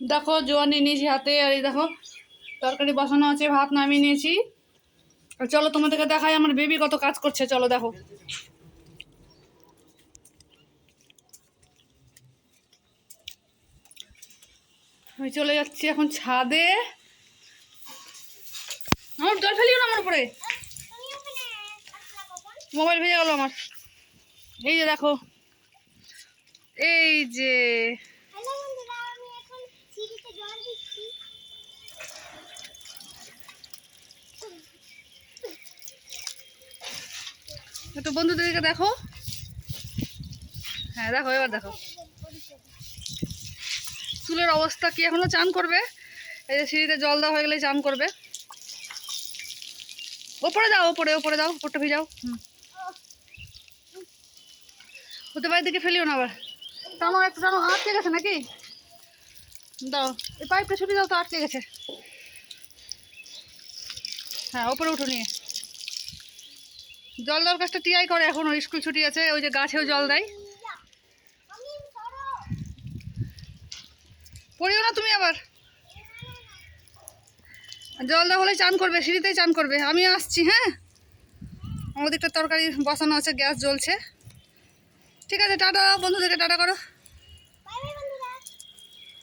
দেখো, জোয়ান নিয়ে নিয়েছি হাতে, আর এই দেখো, তরকারি বসানো আছে, ভাত নামিয়ে নিয়েছি। চলো, তোমাদেরকে দেখাই, আমার বেবি কত কাজ করছে, চলো দেখো। আমি চলে যাচ্ছি এখন ছাদে। আমার জল ফেলিও না আমার উপরে। মোবাইল ভেজে গেল আমার। এই যে দেখো, এই যে হ্যালো বন্ধুরা আমি এখন সিঁড়িতে জল দিচ্ছি একটু বন্ধুদেরকে দেখো। হ্যাঁ দেখো, এবার দেখো। চুলের অবস্থা কি এখনও চান করবে? এই যে সিঁড়িতে জল দেওয়া হয়ে গেলে চান করবে। ওপরে যাও, ওপরে ওপরে যাও, ওপরটা ভিজাও। হুম। হতে পারে দিকে ফেলিও না আবার। টানো একটু টানো আটকে গেছে নাকি? দাও, এই পাইপটা ছুটি দাও তো আটকে গেছে। হ্যাঁ ওপরে উঠো নিয়ে। জল দেওয়ার কাজটা টিয়াই করে এখন ওর স্কুল ছুটি আছে, ওই যে গাছেও জল দেয়। পড়িও না তুমি আবার। জল দেওয়া হলে চান করবে, সিঁড়িতেই চান করবে। আমি আসছি হ্যাঁ? আমাদের তরকারি বসানো আছে, গ্যাস জ্বলছে। ঠিক আছে, টাটা, বন্ধুদেরকে টাটা করো।